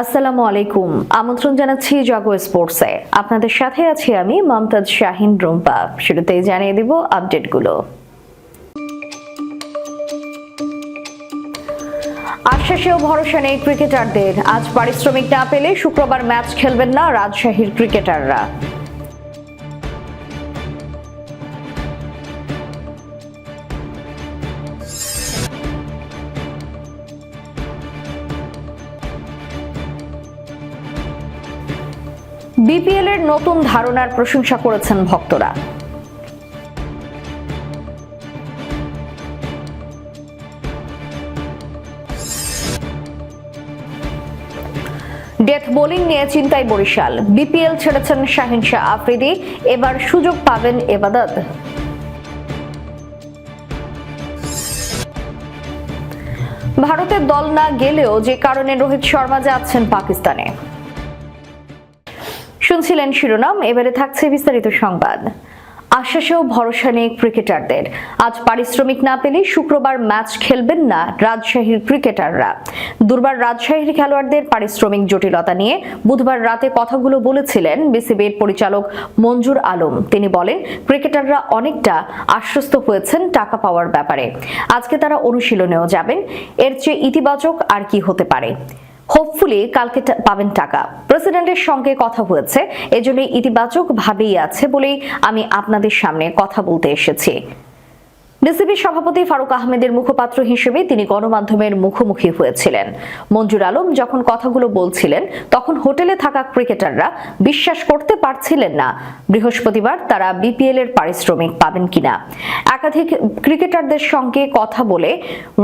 আসসালামু আলাইকুম। আমন্ত্রণ জানাচ্ছি জাগো স্পোর্টসে। আপনাদের সাথে আছি আমি মমতাজ শাহিন রুম্পা। শুরুতেই জানিয়ে দিব আপডেটগুলো। আশ্বাসেও ভরসা নেই ক্রিকেটারদের। আজ পারিশ্রমিক না পেলে শুক্রবার ম্যাচ খেলবেন না রাজশাহীর ক্রিকেটাররা। বিপিএল এর নতুন ধারণার প্রশংসা করেছেন ভক্তরা। ডেথ বোলিং নিয়ে চিন্তায় বরিশাল। বিপিএল ছেড়েছেন শাহিন শাহ আফ্রিদি। এবার সুযোগ পাবেন এবাদত। ভারতের দল না গেলেও যে কারণে রোহিত শর্মা যাচ্ছেন পাকিস্তানে। শুনছিলেন শিরোনাম, এবারে থাকছে বিস্তারিত সংবাদ। আশ্বাসেও ভরসা নেই ক্রিকেটারদের। আজ পারিশ্রমিক না পেলে শুক্রবার ম্যাচ খেলবেন না রাজশাহীর ক্রিকেটাররা। দুর্বার রাজশাহীর খেলোয়াড়দের পারিশ্রমিক জটিলতা নিয়ে বুধবার রাতে কথাগুলো বলেছিলেন বিসিবির পরিচালক মঞ্জুর আলম। তিনি বলেন, ক্রিকেটাররা অনেকটা আশ্বস্ত হয়েছেন টাকা পাওয়ার ব্যাপারে। আজকে তারা অনুশীলনেও যাবেন। এর চেয়ে ইতিবাচক আর কি হতে পারে? হোপফুলি কালকে পাবেন টাকা। প্রেসিডেন্টের সঙ্গে কথা হয়েছে এজন্য ইতিবাচক ভাবেই আছে বলেই আমি আপনাদের সামনে কথা বলতে এসেছি। বিসিবি সভাপতি ফারুক আহমেদের মুখপাত্র হিসেবে তিনি গণমাধ্যমের মুখোমুখি হয়েছিলেন। মঞ্জুর আলম যখন কথাগুলো বলছিলেন, তখন হোটেলে থাকা ক্রিকেটাররা বিশ্বাস করতে পারছিলেন না, বৃহস্পতিবার তারা বিপিএল এর পারিশ্রমিক পাবেন কিনা। একাধিক ক্রিকেটারদের সঙ্গে কথা বলে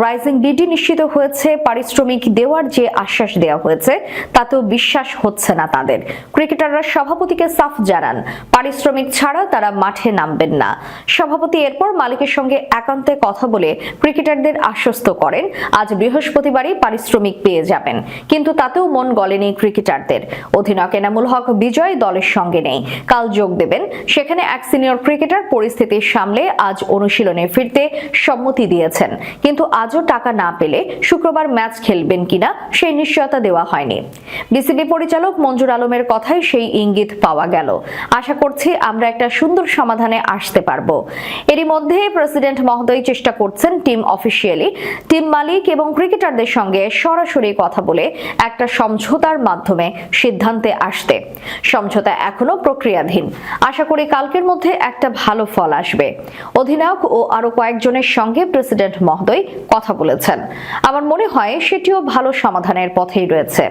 রাইজিং বিডি নিশ্চিত হয়েছে, পারিশ্রমিক দেওয়ার যে আশ্বাস দেওয়া হয়েছে, তাতেও বিশ্বাস হচ্ছে না তাদের। ক্রিকেটাররা সভাপতিকে সাফ জানান, পারিশ্রমিক ছাড়া তারা মাঠে নামবেন না। সভাপতি এরপর মালিকের সঙ্গে একান্তে কথা বলে ক্রিকেটারদের আশ্বস্ত করেন। আজ বৃহস্পতিবারই পারিশ্রমিক পেয়ে যাবেন। কিন্তু তাতেও মন গলেনি ক্রিকেটারদের। অধিনায়ক এনামুল হক বিজয় দলের সঙ্গে নেই। কাল যোগ দেবেন। সেখানে এক সিনিয়র ক্রিকেটার পরিস্থিতি সামলে আজ অনুশীলনে ফিরতে সম্মতি দিয়েছেন। কিন্তু আজও টাকা না পেলে শুক্রবার ম্যাচ খেলবেন কিনা সেই নিশ্চয়তা দেওয়া হয়নি। বিসিবি পরিচালক মঞ্জুর আলমের কথায় সেই ইঙ্গিত পাওয়া গেল। আশা করছি আমরা একটা সুন্দর সমাধানে আসতে পারব। এরই মধ্যে প্রেসিডেন্ট মহোদয় চেষ্টা করছেন টিম অফিসিয়ালি। টিম মালিক এবং ক্রিকেটারদের সঙ্গে সরাসরি কথা বলে একটা সমঝোতার মাধ্যমে সিদ্ধান্তে আসতে। সমঝোতা এখনও প্রক্রিয়াধীন। আশা করি কালকের মধ্যে একটা ভালো ফল আসবে। অধিনায়ক ও আরও কয়েকজনের সঙ্গে প্রেসিডেন্ট মহোদয় কথা বলেছেন। আমার মনে হয় সেটিও ভালো সমাধানের পথেই রয়েছে।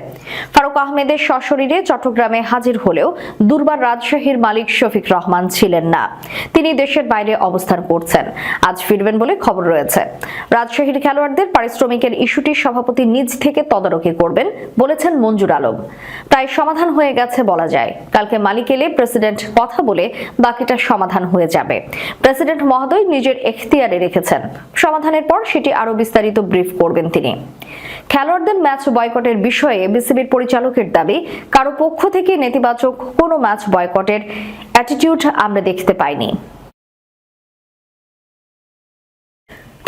ফারুক আহমেদের সশরীরে চট্টগ্রামে হাজির হলেও দুর্বার রাজশাহীর মালিক শফিক রহমান ছিলেন না। তিনি দেশের বাইরে অবস্থান করছেন। আজ ফিরবেন বলে খবর রয়েছে। রাজশাহীর খেলোয়াড়দের পারিশ্রমিকের ইস্যুটি সভাপতি নিজ থেকে তদারকি করবেন বলেছেন মঞ্জুর আলম। প্রায় সমাধান হয়ে গেছে বলা যায়। কালকে মালিক এলে প্রেসিডেন্ট কথা বলে বাকিটা সমাধান হয়ে যাবে। প্রেসিডেন্ট মহোদয় নিজের এখতিয়ারে রেখেছেন। সমাধানের পর সেটি আরও বিস্তারিত ব্রিফ করবেন তিনি। খেলোয়াড়দের ম্যাচ বয়কটের বিষয়ে বিসিবির পরিচালকের দাবি, কারও পক্ষ থেকে নেতিবাচক কোনো ম্যাচ বয়কটের অ্যাটিটিউড আমরা দেখতে পাইনি।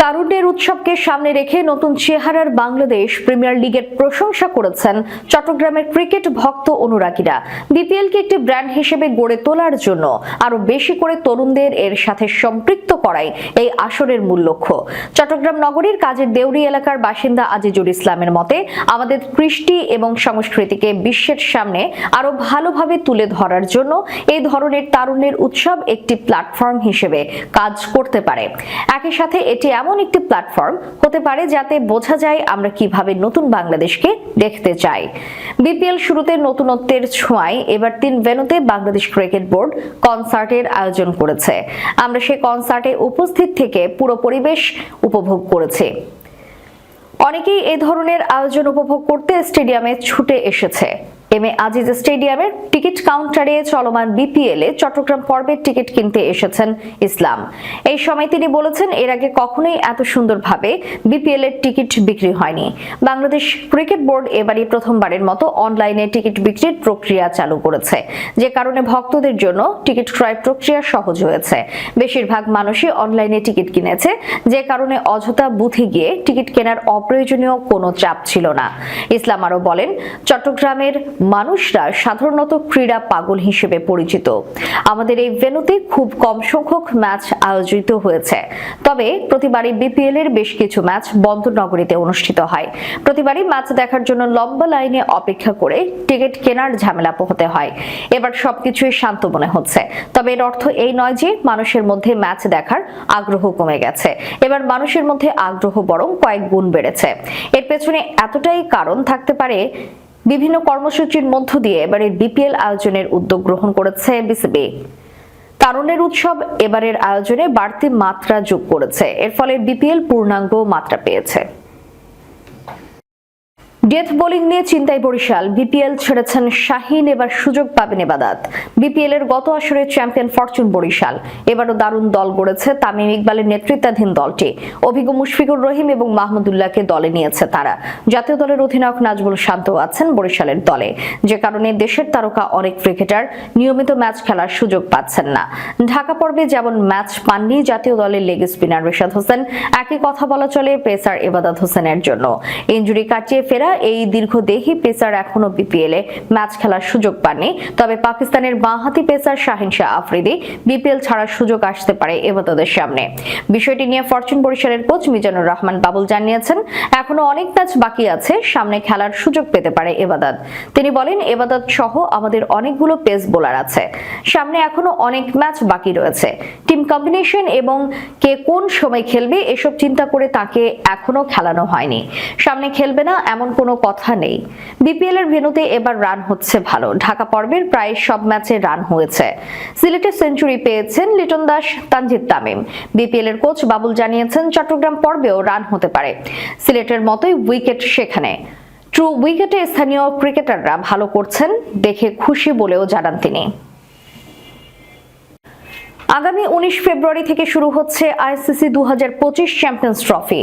তারুণ্যের উৎসবকে সামনে রেখে নতুন চেহারার বাংলাদেশ প্রিমিয়ার লিগের প্রশংসা করেছেন চট্টগ্রামের ক্রিকেট ভক্ত অনুরাগীরা। বিপিএলকে একটি ব্র্যান্ড হিসেবে গড়ে তোলার জন্য আরও বেশি করে তরুণদের এর সাথে সম্পৃক্ত করাই এই আসরের মূল লক্ষ্য। চট্টগ্রাম নগরীর কাজের দেউরি এলাকার বাসিন্দা আজিজুল ইসলামের মতে, আমাদের কৃষ্টি এবং সংস্কৃতিকে বিশ্বের সামনে আরও ভালোভাবে তুলে ধরার জন্য এই ধরনের তারুণ্যের উৎসব একটি প্ল্যাটফর্ম হিসেবে কাজ করতে পারে। একই সাথে এটি এমন একটি প্ল্যাটফর্ম হতে পারে যাতে বোঝা যায় আমরা কীভাবে নতুন বাংলাদেশকে দেখতে চাই। বিপিএল শুরুতে নতুনত্বের ছোঁয়ায় এবার তিন ভেন্যুতে বাংলাদেশ ক্রিকেট বোর্ড কনসার্টের আয়োজন করেছে। আমরা সেই কনসার্টে উপস্থিত থেকে পুরো পরিবেশ উপভোগ করেছি। অনেকেই এ ধরনের আয়োজন উপভোগ করতে স্টেডিয়ামে ছুটে এসেছে। এম এ আজিজ স্টেডিয়ামের টিকিট কাউন্টারে চলমান বিপিএল এ চট্টগ্রাম পর্বের টিকিট কিনতে এসেছেন ইসলাম। এই সময় তিনি বলেছেন, এর আগে কখনোই এত সুন্দরভাবে বিপিএল এর টিকিট বিক্রি হয়নি। বাংলাদেশ ক্রিকেট বোর্ড এবারই প্রথমবারের মতো অনলাইনে টিকিট বিক্রির প্রক্রিয়া চালু করেছে। যে কারণে ভক্তদের জন্য টিকিট ক্রয় প্রক্রিয়া সহজ হয়েছে। বেশিরভাগ মানুষই অনলাইনে টিকিট কিনেছে। যে কারণে অযথা বুথে গিয়ে টিকিট কেনার অপ্রয়োজনীয় কোনো চাপ ছিল না। ইসলাম আরও বলেন, চট্টগ্রামের মানুষরা সাধারণত ক্রীড়া পাগল হিসেবে পরিচিত। আমাদের এই ভেন্যুতে খুব কম সংখ্যক ম্যাচ আয়োজিত হয়েছে। তবে প্রতিবারই বিপিএল এর বেশ কিছু ম্যাচ বন্দরনগরীতে অনুষ্ঠিত হয়। প্রতিবারই ম্যাচ দেখার জন্য লম্বা লাইনে অপেক্ষা করে টিকিট কেনার ঝামেলা পোহাতে হয়। এবার সবকিছুই শান্ত মনে হচ্ছে। তবে এর অর্থ এই নয় যে মানুষের মধ্যে ম্যাচ দেখার আগ্রহ কমে গেছে। এবার মানুষের মধ্যে আগ্রহ বরং কয়েক গুণ বেড়েছে। এর পেছনে এতটাই কারণ থাকতে পারে বিভিন্ন কর্মসূচির মধ্য দিয়ে এবারের বিপিএল আয়োজনের উদ্যোগ গ্রহণ করেছে বিসিবি। তারুণের উৎসব এবারের আয়োজনে বাড়তি মাত্রা যোগ করেছে। এর ফলে বিপিএল পূর্ণাঙ্গ মাত্রা পেয়েছে। ডেথ বোলিং নিয়ে চিন্তায় বরিশাল। বিপিএল ছেড়েছেন শাহিন, এবার সুযোগ পাবেন এবাদাত। বিপিএল এর গত আসরে চ্যাম্পিয়ন ফরচুন বরিশাল। এবারও দারুণ দল গড়েছে তামিম ইকবালের নেতৃত্বাধীন দলটি। অভিজ্ঞ মুশফিকুর রহিম এবং মাহমুদুল্লাহকে দলে নিয়েছে তারা। জাতীয় দলের অধিনায়ক নাজবুল শান্ত আছেন বরিশালের দলে। যে কারণে দেশের তারকা অনেক ক্রিকেটার নিয়মিত ম্যাচ খেলার সুযোগ পাচ্ছেন না। ঢাকা পর্বে যেমন ম্যাচ পাননি জাতীয় দলের লেগ স্পিনার রেশাদ হোসেন, একই কথা বলা চলে পেসার এবাদত হোসেনের জন্য। ইঞ্জুরি কাটিয়ে ফেরা এই দীর্ঘদেহী পেসার এখনও বিপিএল এ ম্যাচ খেলার সুযোগ পাননি। তবে পাকিস্তানের বাঁহাতি পেসার শাহিন শাহ আফ্রিদি বিপিএল ছাড়ার সুযোগ আসতে পারে এবাদতের সামনে। বিষয়টি নিয়ে ফরচুন বরিশালের কোচ মিজানুর রহমান বাবুল জানিয়েছেন, এখনও অনেক ম্যাচ বাকি আছে, সামনে খেলার সুযোগ পেতে পারে এবাদত। তিনি বলেন, এবাদত সহ আমাদের অনেকগুলো পেস বোলার আছে। সামনে এখনও অনেক ম্যাচ বাকি রয়েছে। টিম কম্বিনেশন এবং কে কোন সময় খেলবে এসব চিন্তা করে তাকে এখনও খেলানো হয়নি। সামনে খেলবে না এমন কোনো কথা নেই। বিপিএল এর ভেন্যুতে এবার রান হচ্ছে ভালো। ঢাকা পর্বের প্রায় সব ম্যাচে রান হয়েছে। সিলেটে সেঞ্চুরি পেয়েছেন লিটন দাস, তানজিদ তামিম। বিপিএল এর কোচ বাবুল জানিয়েছেন, চট্টগ্রাম পর্বেও রান হতে পারে। সিলেটের মতোই উইকেট সেখানে। ট্রু উইকেটে স্থানীয় ক্রিকেটাররা ভালো করছেন, দেখে খুশি বলেও জানান তিনি। আগামী উনিশ ফেব্রুয়ারি থেকে শুরু হচ্ছে আইসিসি দু চ্যাম্পিয়ন্স ট্রফি।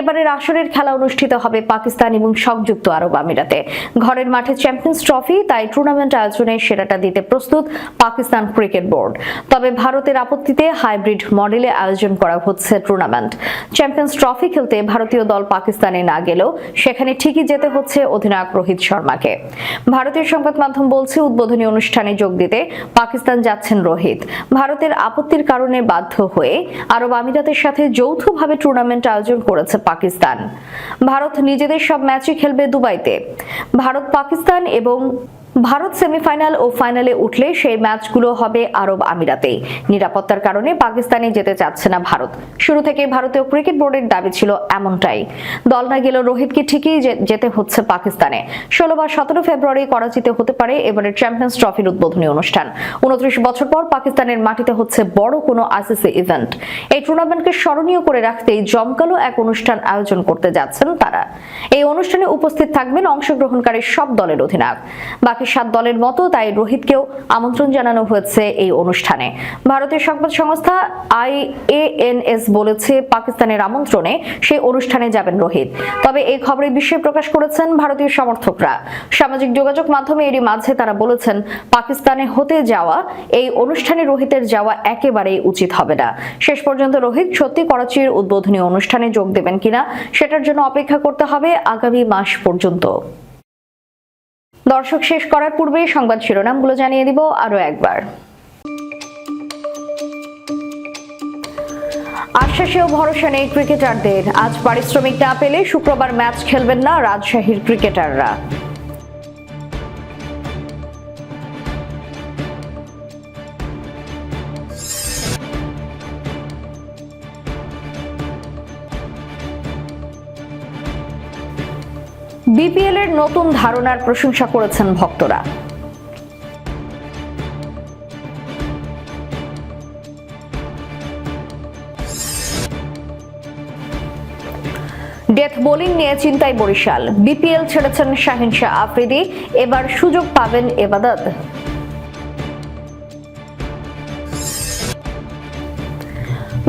এবারের আসরের খেলা অনুষ্ঠিত হবে পাকিস্তান এবং সংযুক্ত আরব আমিরাতে। ঘরের মাঠে চ্যাম্পিয়ন্স ট্রফি, তাই টুর্নামেন্ট আয়োজনে সেরাটা দিতে প্রস্তুত পাকিস্তান ক্রিকেট বোর্ড। তবে ভারতের আপত্তিতে হাইব্রিড মডেলে আয়োজন করা হচ্ছে টুর্নামেন্ট। চ্যাম্পিয়ন্স ট্রফি খেলতে ভারতীয় দল পাকিস্তানে না গেলেও সেখানে ঠিকই যেতে হচ্ছে অধিনায়ক রোহিত শর্মাকে। ভারতীয় সংবাদ মাধ্যম বলছে, উদ্বোধনী অনুষ্ঠানে যোগ দিতে পাকিস্তান যাচ্ছেন রোহিত। ভারতের আপত্তির কারণে বাধ্য হয়ে আরব আমিরাতের সাথে যৌথভাবে টুর্নামেন্ট আয়োজন করেছে পাকিস্তান। ভারত নিজেদের সব ম্যাচই খেলবে দুবাইতে। ভারত পাকিস্তান এবং ভারত সেমিফাইনাল ও ফাইনালে উঠলে সেই ম্যাচগুলো হবে আরব আমিরাতেই নিরাপত্তার কারণে পাকিস্তানে যেতে চাচ্ছে না ভারত। শুরু থেকে ভারতীয় ক্রিকেট বোর্ডের দাবি ছিল এমনটাই। দল না গেলেও রোহিতকে ঠিকই যেতে হচ্ছে পাকিস্তানে। ষোলো বা সতেরো ফেব্রুয়ারি করাচিতে হতে পারে এবারের চ্যাম্পিয়ন্স ট্রফির উদ্বোধনী অনুষ্ঠান। উনত্রিশ বছর পর পাকিস্তানের মাটিতে হচ্ছে বড় কোনো আইসিসি ইভেন্ট। এই টুর্নামেন্টকে স্মরণীয় করে রাখতেই জমকালো এক অনুষ্ঠান আয়োজন করতে যাচ্ছেন তারা। এই অনুষ্ঠানে উপস্থিত থাকবেন অংশগ্রহণকারী সব দলের অধিনায়ক। বাকি সাত দলের মতো, তাই রোহিতকেও আমন্ত্রণ জানানো হয়েছে এই অনুষ্ঠানে। ভারতীয় সংবাদ সংস্থা আইএএনএস বলেছে, পাকিস্তানের আমন্ত্রণে সেই অনুষ্ঠানে যাবেন রোহিত। তবে এই খবরে বিস্ময় প্রকাশ করেছেন ভারতীয় সমর্থকরা। সামাজিক যোগাযোগ মাধ্যমে এরই মাঝে তারা বলেছেন, পাকিস্তানে হতে যাওয়া, এই অনুষ্ঠানে রোহিতের যাওয়া একেবারেই উচিত হবে না। শেষ পর্যন্ত রোহিত সত্যি করাচির উদ্বোধনী অনুষ্ঠানে যোগ দেবেন কিনা, সেটার জন্য অপেক্ষা করতে হবে আগামী মাস পর্যন্ত। দর্শক শেষ করার পূর্বে সংবাদ শিরোনামগুলো জানিয়ে দিব আরও একবার। আশ্বাসে ও ভরসা নেই ক্রিকেটারদের। আজ পারিশ্রমিক না পেলে শুক্রবার ম্যাচ খেলবেন না রাজশাহীর ক্রিকেটাররা। বিপিএল এর নতুন ধারণার প্রশংসা করেছেন ভক্তরা। ডেথ বোলিং নিয়ে চিন্তায় বরিশাল। বিপিএল ছেড়েছেন শাহিন শাহ আফ্রিদি। এবার সুযোগ পাবেন এবাদত।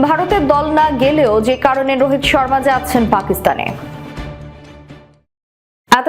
ভারতের দল না গেলেও যে কারণে রোহিত শর্মা যাচ্ছেন পাকিস্তানে।